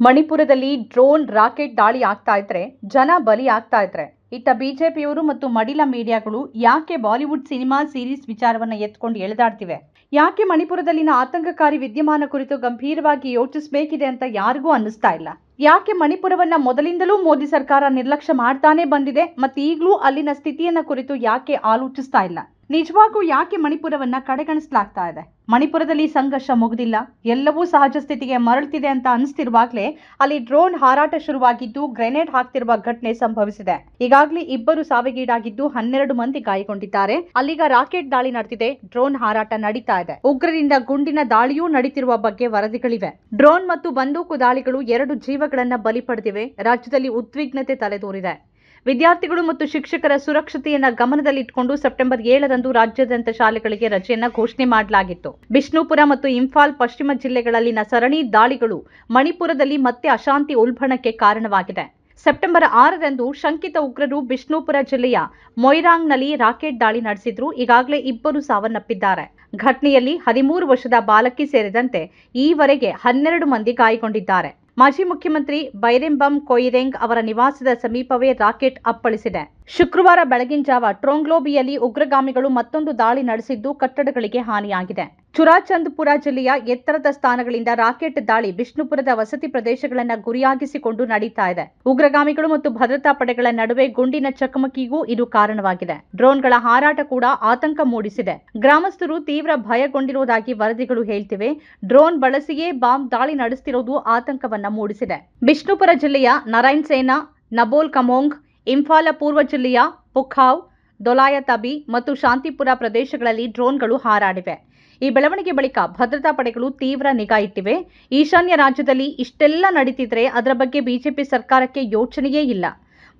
ಮಣಿಪುರದಲ್ಲಿ drone rocket ದಾಳಿ ಆಗ್ತಾ ಇದ್ರೆ, ಜನ ಬಲಿ ಆಗ್ತಾ ಇದ್ರೆ. ಇತ್ತ ಬಿಜೆಪಿಯವರು ಮತ್ತು ಮಡಿಲ ಮೀಡಿಯಾಗಳು ಯಾಕೆ ಬಾಲಿವುಡ್ ಸಿನಿಮಾ ಸೀರೀಸ್ ವಿಚಾರವನ್ನ ಎತ್ಕೊಂಡು ಎಳೆದಾಡ್ತಿವೆ? ಯಾಕೆ ಮಣಿಪುರದಲ್ಲಿನ ಆತಂಕಕಾರಿ ವಿದ್ಯಮಾನ ಕುರಿತು ಗಂಭೀರವಾಗಿ ಯೋಚಿಸಬೇಕಿದೆ ಅಂತ ಯಾರಿಗೂ ಅನ್ನಿಸ್ತಾ ಇಲ್ಲ? ಯಾಕೆ ಮಣಿಪುರವನ್ನ ಮೊದಲಿಂದಲೂ ಮೋದಿ ಸರ್ಕಾರ ನಿರ್ಲಕ್ಷ್ಯ ಮಾಡ್ತಾನೆ ಬಂದಿದೆ ಮತ್ತೆ ಈಗಲೂ ಅಲ್ಲಿನ ಸ್ಥಿತಿಯನ್ನ ಕುರಿತು ಯಾಕೆ ಆಲೋಚಿಸ್ತಾ ಇಲ್ಲ? ನಿಜವಾಗೂ ಯಾಕೆ ಮಣಿಪುರವನ್ನ ಕಡೆಗಣಿಸಲಾಗ್ತಾ ಇದೆ? ಮಣಿಪುರದಲ್ಲಿ ಸಂಘರ್ಷ ಮುಗಿದಿಲ್ಲ. ಎಲ್ಲವೂ ಸಹಜ ಸ್ಥಿತಿಗೆ ಮರಳುತ್ತಿದೆ ಅಂತ ಅನಿಸ್ತಿರುವಾಗಲೇ ಅಲ್ಲಿ ಡ್ರೋನ್ ಹಾರಾಟ ಶುರುವಾಗಿದ್ದು ಗ್ರೆನೇಡ್ ಹಾಕ್ತಿರುವ ಘಟನೆ ಸಂಭವಿಸಿದೆ. ಈಗಾಗಲೇ ಇಬ್ಬರು ಸಾವಿಗೀಡಾಗಿದ್ದು ಹನ್ನೆರಡು ಮಂದಿ ಗಾಯಗೊಂಡಿದ್ದಾರೆ. ಅಲ್ಲಿಗ ರಾಕೆಟ್ ದಾಳಿ ನಡೆದಿದೆ. ಡ್ರೋನ್ ಹಾರಾಟ ನಡೀತಾ ಇದೆ. ಉಗ್ರರಿಂದ ಗುಂಡಿನ ದಾಳಿಯೂ ನಡೀತಿರುವ ಬಗ್ಗೆ ವರದಿಗಳಿವೆ. ಡ್ರೋನ್ ಮತ್ತು ಬಂದೂಕು ದಾಳಿಗಳು ಎರಡು ಜೀವಗಳನ್ನ ಬಲಿ ಪಡೆದಿವೆ. ರಾಜ್ಯದಲ್ಲಿ ಉದ್ವಿಗ್ನತೆ ತಲೆದೋರಿದೆ. ವಿದ್ಯಾರ್ಥಿಗಳು ಮತ್ತು ಶಿಕ್ಷಕರ ಸುರಕ್ಷತೆಯನ್ನ ಗಮನದಲ್ಲಿಟ್ಟುಕೊಂಡು ಸೆಪ್ಟೆಂಬರ್ ಏಳರಂದು ರಾಜ್ಯಾದ್ಯಂತ ಶಾಲೆಗಳಿಗೆ ರಜೆಯನ್ನ ಘೋಷಣೆ ಮಾಡಲಾಗಿತ್ತು. ಬಿಷ್ಣುಪುರ ಮತ್ತು ಇಂಫಾಲ್ ಪಶ್ಚಿಮ ಜಿಲ್ಲೆಗಳಲ್ಲಿನ ಸರಣಿ ದಾಳಿಗಳು ಮಣಿಪುರದಲ್ಲಿ ಮತ್ತೆ ಅಶಾಂತಿ ಉಲ್ಬಣಕ್ಕೆ ಕಾರಣವಾಗಿದೆ. ಸೆಪ್ಟೆಂಬರ್ ಆರರಂದು ಶಂಕಿತ ಉಗ್ರರು ಬಿಷ್ಣುಪುರ ಜಿಲ್ಲೆಯ ಮೊಯ್ರಾಂಗ್ನಲ್ಲಿ ರಾಕೆಟ್ ದಾಳಿ ನಡೆಸಿದ್ರು. ಈಗಾಗಲೇ ಇಬ್ಬರು ಸಾವನ್ನಪ್ಪಿದ್ದಾರೆ. ಘಟನೆಯಲ್ಲಿ ಹದಿಮೂರು ವರ್ಷದ ಬಾಲಕಿ ಸೇರಿದಂತೆ ಈವರೆಗೆ ಹನ್ನೆರಡು ಮಂದಿ ಗಾಯಗೊಂಡಿದ್ದಾರೆ. ಮಾಜಿ ಮುಖ್ಯಮಂತ್ರಿ ಬೈರೆಂಬಂ ಕೊಯಿರೆಂಗ್ ಅವರ ನಿವಾಸದ ಸಮೀಪವೇ ರಾಕೆಟ್ ಅಪ್ಪಳಿಸಿದೆ. ಶುಕ್ರವಾರ ಬೆಳಗಿನ ಜಾವ ಟ್ರೋಂಗ್ಲೋಬಿಯಲ್ಲಿ ಉಗ್ರಗಾಮಿಗಳು ಮತ್ತೊಂದು ದಾಳಿ ನಡೆಸಿದ್ದು ಕಟ್ಟಡಗಳಿಗೆ ಹಾನಿಯಾಗಿದೆ. ಚುರಾಚಂದ್ಪುರ ಜಿಲ್ಲೆಯ ಎತ್ತರದ ಸ್ಥಾನಗಳಿಂದ ರಾಕೆಟ್ ದಾಳಿ ವಿಷ್ಣುಪುರದ ವಸತಿ ಪ್ರದೇಶಗಳನ್ನು ಗುರಿಯಾಗಿಸಿಕೊಂಡು ನಡೀತಾ ಇದೆ. ಉಗ್ರಗಾಮಿಗಳು ಮತ್ತು ಭದ್ರತಾ ಪಡೆಗಳ ನಡುವೆ ಗುಂಡಿನ ಚಕಮಕಿಗೂ ಇದು ಕಾರಣವಾಗಿದೆ. ಡ್ರೋನ್ಗಳ ಹಾರಾಟ ಕೂಡ ಆತಂಕ ಮೂಡಿಸಿದೆ. ಗ್ರಾಮಸ್ಥರು ತೀವ್ರ ಭಯಗೊಂಡಿರುವುದಾಗಿ ವರದಿಗಳು ಹೇಳ್ತಿವೆ. ಡ್ರೋನ್ ಬಳಸಿಯೇ ಬಾಂಬ್ ದಾಳಿ ನಡೆಸುತ್ತಿರುವುದು ಆತಂಕವನ್ನ ಮೂಡಿಸಿದೆ. ವಿಷ್ಣುಪುರ ಜಿಲ್ಲೆಯ ನರೈನ್ ಸೇನಾ, ನಬೋಲ್ ಕಮೋಂಗ್, ಇಂಫಾಲ ಪೂರ್ವ ಜಿಲ್ಲೆಯ ಪುಖಾವ್, ದೊಲಾಯತಬಿ ಮತ್ತು ಶಾಂತಿಪುರ ಪ್ರದೇಶಗಳಲ್ಲಿ ಡ್ರೋನ್ಗಳು ಹಾರಾಡಿವೆ. ಈ ಬೆಳವಣಿಗೆ ಬಳಿಕ ಭದ್ರತಾ ಪಡೆಗಳು ತೀವ್ರ ನಿಗಾ ಇಟ್ಟಿವೆ. ಈಶಾನ್ಯ ರಾಜ್ಯದಲ್ಲಿ ಇಷ್ಟೆಲ್ಲ ನಡೀತಿದ್ರೆ ಅದರ ಬಗ್ಗೆ ಬಿಜೆಪಿ ಸರ್ಕಾರಕ್ಕೆ ಯೋಚನೆಯೇ ಇಲ್ಲ.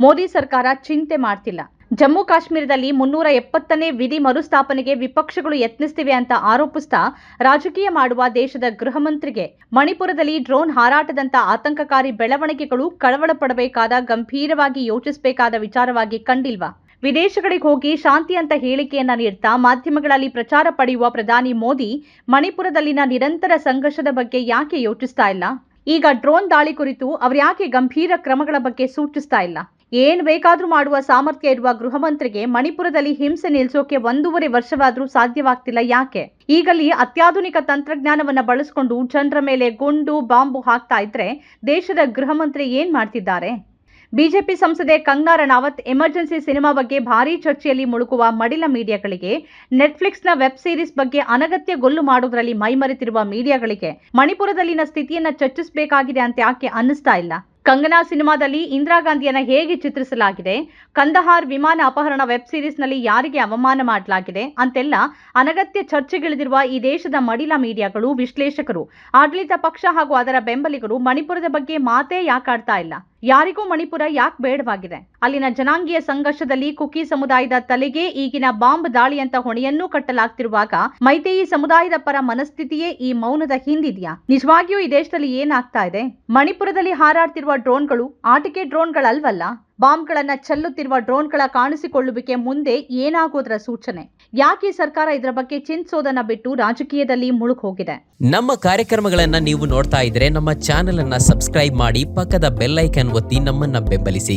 ಮೋದಿ ಸರ್ಕಾರ ಚಿಂತೆ ಮಾಡ್ತಿಲ್ಲ. ಜಮ್ಮು ಕಾಶ್ಮೀರದಲ್ಲಿ ಮುನ್ನೂರ ಎಪ್ಪತ್ತನೇ ವಿಧಿ ಮರುಸ್ಥಾಪನೆಗೆ ವಿಪಕ್ಷಗಳು ಯತ್ನಿಸ್ತಿವೆ ಅಂತ ಆರೋಪಿಸ್ತಾ ರಾಜಕೀಯ ಮಾಡುವ ದೇಶದ ಗೃಹ ಮಂತ್ರಿಗೆ. ಮಣಿಪುರದಲ್ಲಿ ಡ್ರೋನ್ ಹಾರಾಟದಂತ ಆತಂಕಕಾರಿ ಬೆಳವಣಿಗೆಗಳು ಕಳವಳಪಡಬೇಕಾದ ಗಂಭೀರವಾಗಿ ಯೋಚಿಸಬೇಕಾದ ವಿಚಾರವಾಗಿ ಕಂಡಿಲ್ವಾ? ವಿದೇಶಗಳಿಗೆ ಹೋಗಿ ಶಾಂತಿ ಅಂತ ಹೇಳಿಕೆಯನ್ನ ನೀಡ್ತಾ ಮಾಧ್ಯಮಗಳಲ್ಲಿ ಪ್ರಚಾರ ಪಡೆಯುವ ಪ್ರಧಾನಿ ಮೋದಿ ಮಣಿಪುರದಲ್ಲಿನ ನಿರಂತರ ಸಂಘರ್ಷದ ಬಗ್ಗೆ ಯಾಕೆ ಯೋಚಿಸ್ತಾ ಇಲ್ಲ? ಈಗ ಡ್ರೋನ್ ದಾಳಿ ಕುರಿತು ಅವರು ಯಾಕೆ ಗಂಭೀರ ಕ್ರಮಗಳ ಬಗ್ಗೆ ಸೂಚಿಸ್ತಾ ಇಲ್ಲ? ಏನ್ ಬೇಕಾದ್ರೂ ಮಾಡುವ ಸಾಮರ್ಥ್ಯ ಇರುವ ಗೃಹ ಮಂತ್ರಿಗೆ ಮಣಿಪುರದಲ್ಲಿ ಹಿಂಸೆ ನಿಲ್ಲಿಸೋಕೆ ಒಂದೂವರೆ ವರ್ಷವಾದ್ರೂ ಸಾಧ್ಯವಾಗ್ತಿಲ್ಲ ಯಾಕೆ? ಈಗಲ್ಲಿ ಅತ್ಯಾಧುನಿಕ ತಂತ್ರಜ್ಞಾನವನ್ನ ಬಳಸಿಕೊಂಡು ಜನರ ಮೇಲೆ ಗುಂಡು, ಬಾಂಬು ಹಾಕ್ತಾ ಇದ್ರೆ ದೇಶದ ಗೃಹ ಮಂತ್ರಿ ಏನ್ ಮಾಡ್ತಿದ್ದಾರೆ? ಬಿಜೆಪಿ ಸಂಸದೆ ಕಂಗ್ನಾ ರಣಾವತ್ ಎಮರ್ಜೆನ್ಸಿ ಸಿನಿಮಾ ಬಗ್ಗೆ ಭಾರೀ ಚರ್ಚೆಯಲ್ಲಿ ಮುಳುಗುವ ಮಡಿಲ ಮೀಡಿಯಾಗಳಿಗೆ, ನೆಟ್ಫ್ಲಿಕ್ಸ್ನ ವೆಬ್ ಸೀರೀಸ್ ಬಗ್ಗೆ ಅನಗತ್ಯ ಗೊಲ್ಲು ಮಾಡೋದ್ರಲ್ಲಿ ಮೈಮರೆತಿರುವ ಮೀಡಿಯಾಗಳಿಗೆ ಮಣಿಪುರದಲ್ಲಿನ ಸ್ಥಿತಿಯನ್ನ ಚರ್ಚಿಸಬೇಕಾಗಿದೆ ಅಂತ ಯಾಕೆ ಅನ್ನಿಸ್ತಾ ಇಲ್ಲ? ಕಂಗನಾ ಸಿನಿಮಾದಲ್ಲಿ ಇಂದಿರಾ ಗಾಂಧಿಯನ್ನ ಹೇಗೆ ಚಿತ್ರಿಸಲಾಗಿದೆ? ಕಂದಹಾರ್ ವಿಮಾನ ಅಪಹರಣ ವೆಬ್ ಸೀರೀಸ್ನಲ್ಲಿ ಯಾರಿಗೆ ಅವಮಾನ ಮಾಡಲಾಗಿದೆ? ಅಂತೆಲ್ಲ ಅನಗತ್ಯ ಚರ್ಚೆಗಿಳಿದಿರುವ ಈ ದೇಶದ ಮಡಿಲ ಮೀಡಿಯಾಗಳು ವಿಶ್ಲೇಷಕರು. ಆಡಳಿತ ಪಕ್ಷ ಹಾಗೂ ಅದರ ಬೆಂಬಲಿಗರು ಮಣಿಪುರದ ಬಗ್ಗೆ ಮಾತೇ ಯಾಕಾಡ್ತಾ ಇಲ್ಲ? ಯಾರಿಗೂ ಮಣಿಪುರ ಯಾಕೆ ಬೇಡವಾಗಿದೆ? ಅಲ್ಲಿನ ಜನಾಂಗೀಯ ಸಂಘರ್ಷದಲ್ಲಿ ಕುಕಿ ಸಮುದಾಯದ ತಲೆಗೆ ಈಗಿನ ಬಾಂಬ್ ದಾಳಿಯಂತ ಹೊಣೆಯನ್ನೂ ಕಟ್ಟಲಾಗ್ತಿರುವಾಗ ಮೈತೇಯಿ ಸಮುದಾಯದ ಪರ ಮನಸ್ಥಿತಿಯೇ ಈ ಮೌನದ ಹಿಂದಿದೆಯಾ? ನಿಜವಾಗಿಯೂ ಈ ದೇಶದಲ್ಲಿ ಏನಾಗ್ತಾ ಇದೆ? ಮಣಿಪುರದಲ್ಲಿ ಹಾರಾಡ್ತಿರುವ ಡ್ರೋನ್ಗಳು ಆಟಿಕೆ ಡ್ರೋನ್ಗಳಲ್ವಲ್ಲ? ಬಾಂಬ್ಗಳನ್ನ ಚೆಲ್ಲುತ್ತಿರುವ ಡ್ರೋನ್ಗಳ ಕಾಣಿಸಿಕೊಳ್ಳುವಿಕೆ ಮುಂದೆ ಏನಾಗೋದರ ಸೂಚನೆ? ಯಾಕೆ ಸರ್ಕಾರ ಇದರ ಬಗ್ಗೆ ಚಿಂತಿಸೋದನ್ನ ಬಿಟ್ಟು ರಾಜಕೀಯದಲ್ಲಿ ಮುಳುಗ್ ಹೋಗಿದೆ? ನಮ್ಮ ಕಾರ್ಯಕ್ರಮಗಳನ್ನ ನೀವು ನೋಡ್ತಾ ಇದ್ರೆ ನಮ್ಮ ಚಾನೆಲ್ ಅನ್ನ ಸಬ್ಸ್ಕ್ರೈಬ್ ಮಾಡಿ ಪಕ್ಕದ ಬೆಲ್ ಐಕನ್ ಒತ್ತಿ ನಮ್ಮನ್ನ ಬೆಂಬಲಿಸಿ.